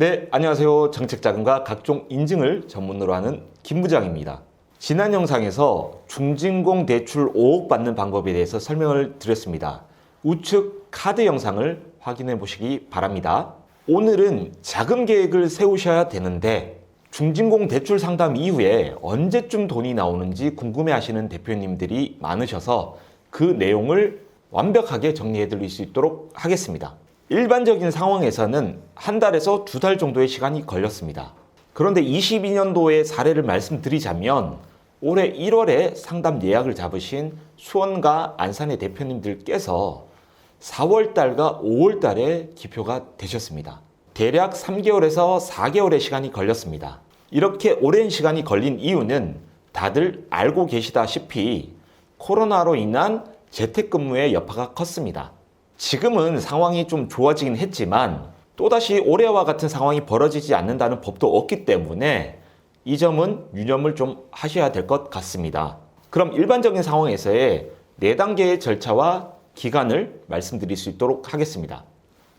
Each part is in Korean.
네, 안녕하세요. 정책자금과 각종 인증을 전문으로 하는 김 부장입니다. 지난 영상에서 중진공 대출 5억 받는 방법에 대해서 설명을 드렸습니다. 우측 카드 영상을 확인해 보시기 바랍니다. 오늘은 자금 계획을 세우셔야 되는데 중진공 대출 상담 이후에 언제쯤 돈이 나오는지 궁금해 하시는 대표님들이 많으셔서 그 내용을 완벽하게 정리해 드릴 수 있도록 하겠습니다. 일반적인 상황에서는 한 달에서 두 달 정도의 시간이 걸렸습니다. 그런데 22년도의 사례를 말씀드리자면 올해 1월에 상담 예약을 잡으신 수원과 안산의 대표님들께서 4월 달과 5월 달에 기표가 되셨습니다. 대략 3개월에서 4개월의 시간이 걸렸습니다. 이렇게 오랜 시간이 걸린 이유는 다들 알고 계시다시피 코로나로 인한 재택근무의 여파가 컸습니다. 지금은 상황이 좀 좋아지긴 했지만 또다시 올해와 같은 상황이 벌어지지 않는다는 법도 없기 때문에 이 점은 유념을 좀 하셔야 될 것 같습니다. 그럼 일반적인 상황에서의 네 단계의 절차와 기간을 말씀드릴 수 있도록 하겠습니다.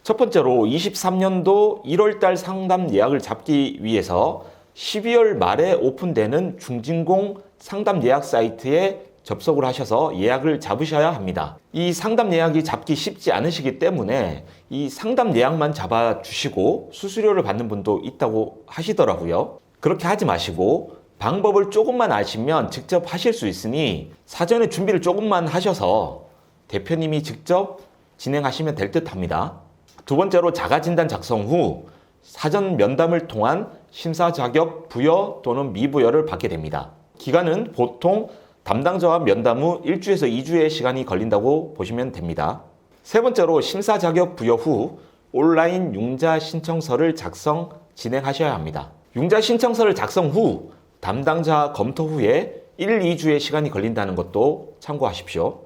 첫 번째로 23년도 1월달 상담 예약을 잡기 위해서 12월 말에 오픈되는 중진공 상담 예약 사이트에 접속을 하셔서 예약을 잡으셔야 합니다. 이 상담 예약이 잡기 쉽지 않으시기 때문에 이 상담 예약만 잡아 주시고 수수료를 받는 분도 있다고 하시더라고요. 그렇게 하지 마시고 방법을 조금만 아시면 직접 하실 수 있으니 사전에 준비를 조금만 하셔서 대표님이 직접 진행하시면 될 듯 합니다. 두 번째로 자가진단 작성 후 사전 면담을 통한 심사 자격 부여 또는 미부여를 받게 됩니다. 기간은 보통 담당자와 면담 후 1주에서 2주의 시간이 걸린다고 보시면 됩니다. 세 번째로 심사 자격 부여 후 온라인 융자 신청서를 작성 진행하셔야 합니다. 융자 신청서를 작성 후 담당자 검토 후에 1, 2주의 시간이 걸린다는 것도 참고하십시오.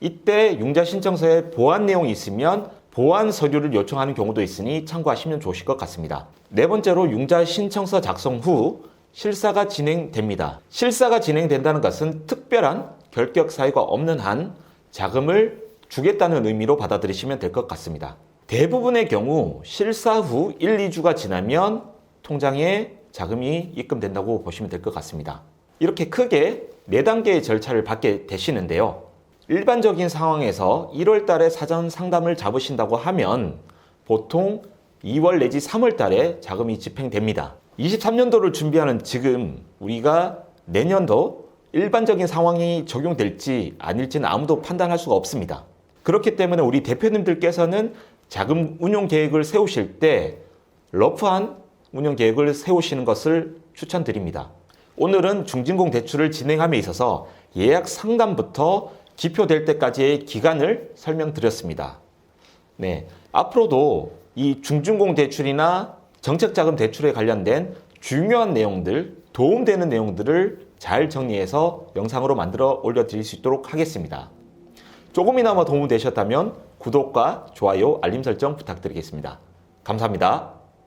이때 융자 신청서에 보완 내용이 있으면 보완 서류를 요청하는 경우도 있으니 참고하시면 좋으실 것 같습니다. 네 번째로 융자 신청서 작성 후 실사가 진행됩니다. 실사가 진행된다는 것은 특별한 결격 사유가 없는 한 자금을 주겠다는 의미로 받아들이시면 될 것 같습니다. 대부분의 경우 실사 후 1, 2주가 지나면 통장에 자금이 입금된다고 보시면 될 것 같습니다. 이렇게 크게 4단계의 절차를 받게 되시는데요. 일반적인 상황에서 1월 달에 사전 상담을 잡으신다고 하면 보통 2월 내지 3월 달에 자금이 집행됩니다. 23년도를 준비하는 지금 우리가 내년도 일반적인 상황이 적용될지 아닐지는 아무도 판단할 수가 없습니다. 그렇기 때문에 우리 대표님들께서는 자금 운용 계획을 세우실 때 러프한 운영 계획을 세우시는 것을 추천드립니다. 오늘은 중진공 대출을 진행함에 있어서 예약 상담부터 기표될 때까지의 기간을 설명드렸습니다. 네. 앞으로도 이 중진공 대출이나 정책자금 대출에 관련된 중요한 내용들, 도움되는 내용들을 잘 정리해서 영상으로 만들어 올려드릴 수 있도록 하겠습니다. 조금이나마 도움이 되셨다면 구독과 좋아요, 알림 설정 부탁드리겠습니다. 감사합니다.